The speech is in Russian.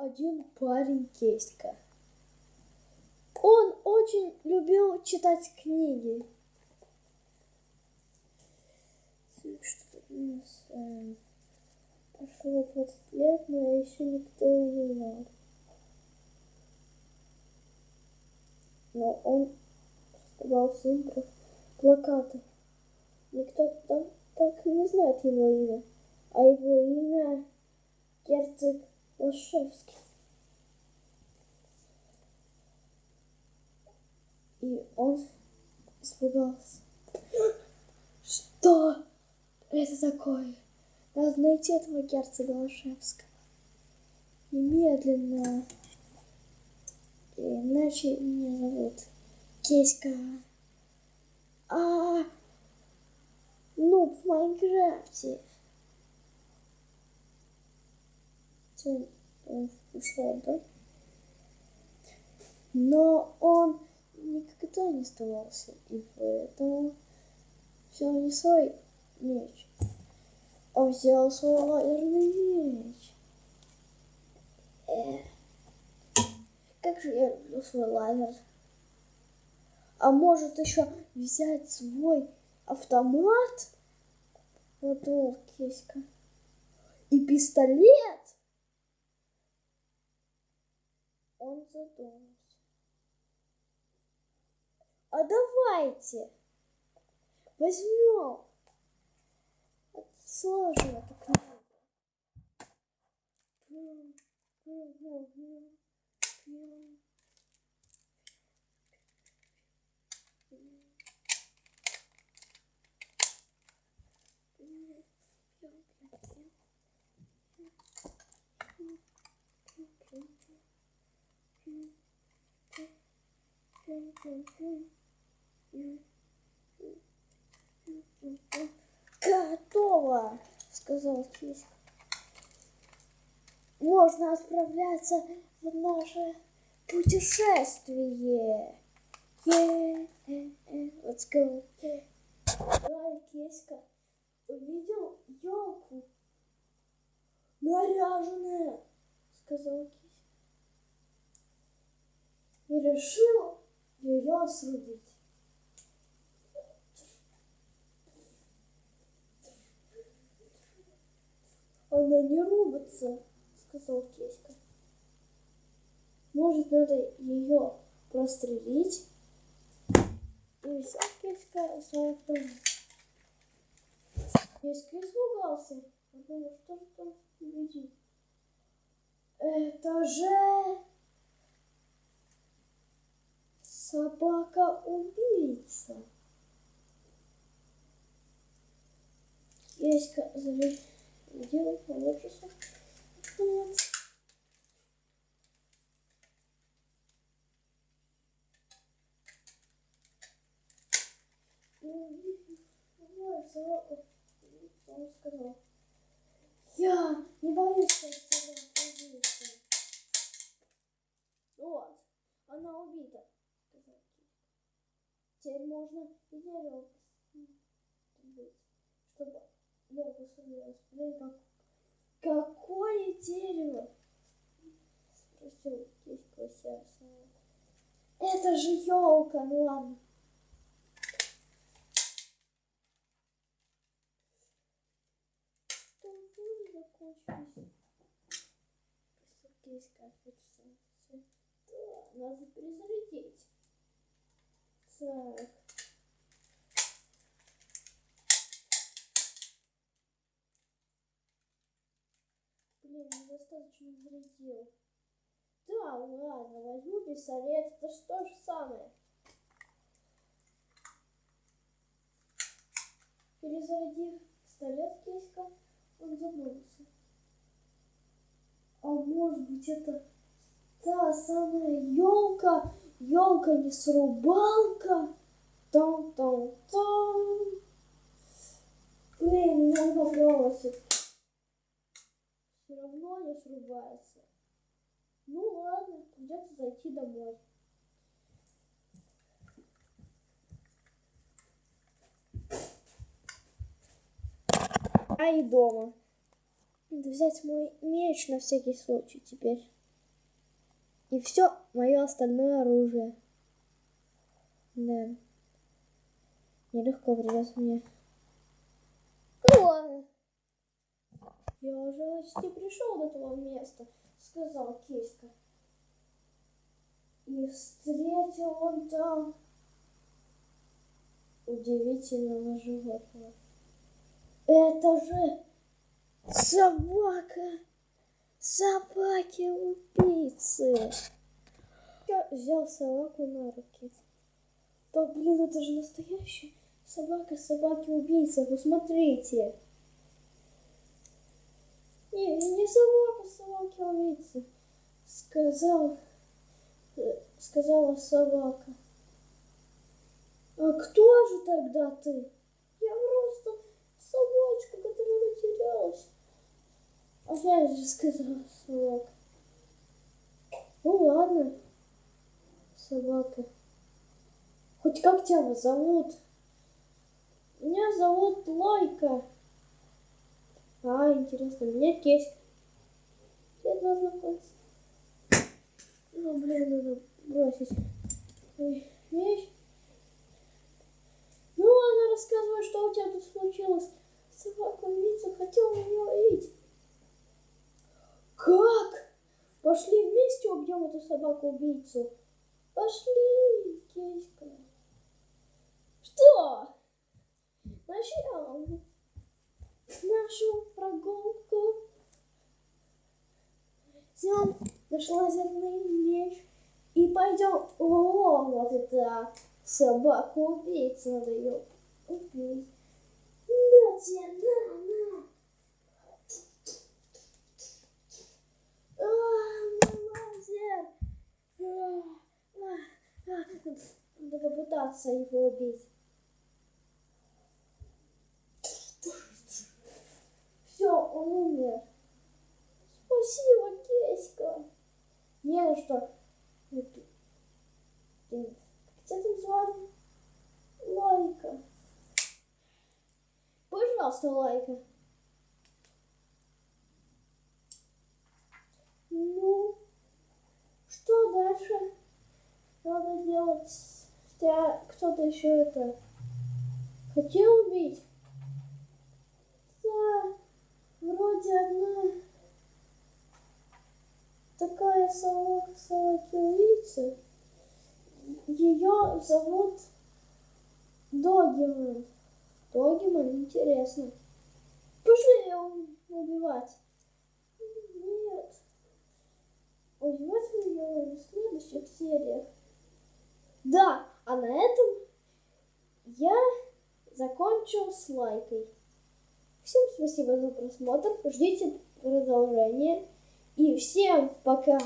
один парень Кеська. Он очень любил читать книги. Прошло 20 лет, но еще никто его не знал. Но он раздавал всем про плакаты. Никто там так и не знает его имя. А его имя герцог Лошевский. И он испугался. Что это такое? Надо найти этого герцога Лошевского. Немедленно. Иначе меня зовут Кеська. А, ну, в Майнкрафте. Ушел, да? Но он никогда не сдавался, и поэтому взял не свой меч, а взял свой лазерный меч. Как же я люблю свой лазер. А может еще взять свой автомат? Подумал Кеська. И пистолет? Он задумался. А давайте возьмем. Сложно эту книгу. Готово, сказал Киска. Можно отправляться в наше путешествие. Let's go. Yeah. Киска увидел елку. Наряженная, сказал Киска. И решил ее срубить. Она не рубится, сказал Кеська. Может, надо ее прострелить? И взял Кеська свою автомат. Кеська испугался. Подумал, что же там впереди. Это же собака-убийца. Кеська зарядил получится. Вот. Он сказал, я не боюсь, что. Вот, она убита, Теперь можно и дерево быть, чтобы елку срубилась. Блин, как... какое дерево? Спросил киська сердце. Это же елка, ну ладно. Киска хочется. Да, надо перезарядить. Так. Блин, недостаточно зарядил. Да, ладно, возьму пистолет. Это же то же самое. Перезарядив пистолет киска, он задумался. А может быть это та самая елка, елка не срубалка? Там-там-там. Блин, надо попробовать Все равно не срубается. Ну ладно, придется зайти домой. А и дома. Надо взять мой меч на всякий случай теперь. И все мое остальное оружие. Да. Нелегко придется мне. Ну. Я уже почти пришел до того места, сказал Киська. И встретил он там удивительного животного. Это же собака! Собаки-убийцы! Я взял собаку на руки. Да, блин, это же настоящая собака собаки-убийца. Посмотрите. Не, не собака собаки-убийца. Сказал, э, сказала собака. А кто же тогда ты? Я просто собачка, которая потерялась. Опять же сказала собака. Ну ладно, собака. Хоть как тебя зовут? Меня зовут Лойка. А, интересно, меня Кеська. Все должно знакомиться. Ну, блин, надо бросить. Вещь. Ну, она рассказывает, что у тебя тут случилось. Собака-убийца хотела меня убить. Как? Пошли вместе убьем эту собаку-убийцу. Пошли, Кеська. Что? Начнем нашу прогулку. Возьмем наш лазерный меч и пойдем. О, вот это собаку-убийцу надо ее убить. На тебе, на, на. А, лазер. А, а, а. Надо попытаться его убить. Все, он умер. Спасибо, Кеська. Не на что. Тебя там звали? Лайка. Пожалуйста, Лайка. Ну, что дальше? Тебя кто-то еще это хотел убить? Да, вроде одна такая собака собаки убийца. Ее зовут Догиман. Догиман, интересно. Пошли ее убивать. Нет. Убивать мы ее в следующих сериях. Да, а на этом я закончил с лайкой. Всем спасибо за просмотр. Ждите продолжения. И всем пока!